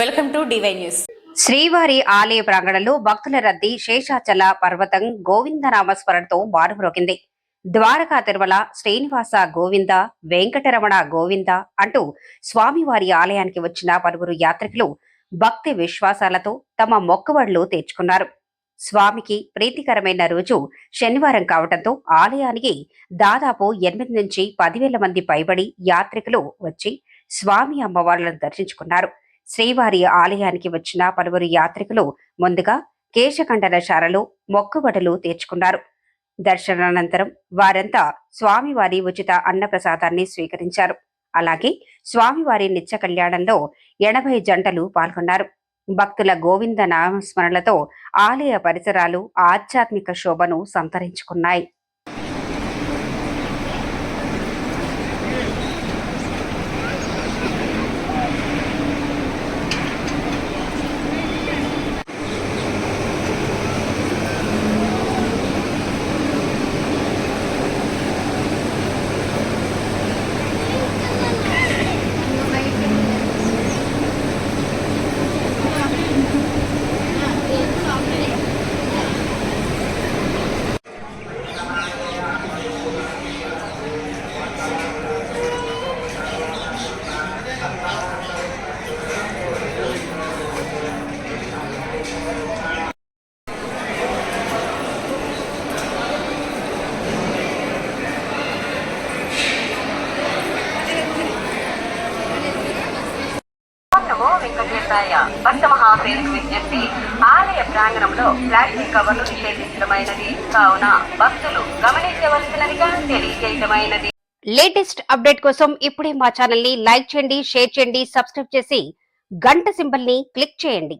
Welcome to DY news. శ్రీవారి ఆలయ ప్రాంగణంలో భక్తుల రద్దీ శేషాచల పర్వతం గోవిందనామ స్మరణతో మారుమ్రోగింది. ద్వారకా తిరుమల శ్రీనివాస గోవింద వెంకటరమణ గోవింద అంటూ స్వామివారి ఆలయానికి వచ్చిన పలువురు యాత్రికులు భక్తి విశ్వాసాలతో తమ మొక్కుబడులు తీర్చుకున్నారు. స్వామికి ప్రీతికరమైన రోజు శనివారం కావడంతో ఆలయానికి దాదాపు ఎనిమిది నుంచి పదివేల మంది పైబడి యాత్రికులు వచ్చి స్వామి అమ్మవార్లను దర్శించుకున్నారు. శ్రీవారి ఆలయానికి వచ్చిన పలువురు యాత్రికులు ముందుగా కేశఖండనశాలలో మొక్కుబడులు తీర్చుకున్నారు. దర్శనానంతరం వారంతా స్వామివారి ఉచిత అన్నప్రసాదాన్ని స్వీకరించారు. అలాగే స్వామివారి నిత్య కళ్యాణంలో ఎనభై జంటలు పాల్గొన్నారు. భక్తుల గోవింద నామస్మరణలతో ఆలయ పరిసరాలు ఆధ్యాత్మిక శోభను సంతరించుకున్నాయి. నమో వెంకటేశాయ భక్త విజ్ఞప్తి ఆలయ ప్రాంగణంలో ప్లాస్టిక్ కవర్లు నిషేధించడమైనది. కావున భక్తులు గమనించవలసినదిగా తెలియజేయడమైనది లేటెస్ట్ అప్డేట్ కోసం ఇప్పుడే మా ఛానల్ని లైక్ చేయండి షేర్ చేయండి సబ్స్క్రైబ్ చేసి గంట సింబల్ని క్లిక్ చేయండి.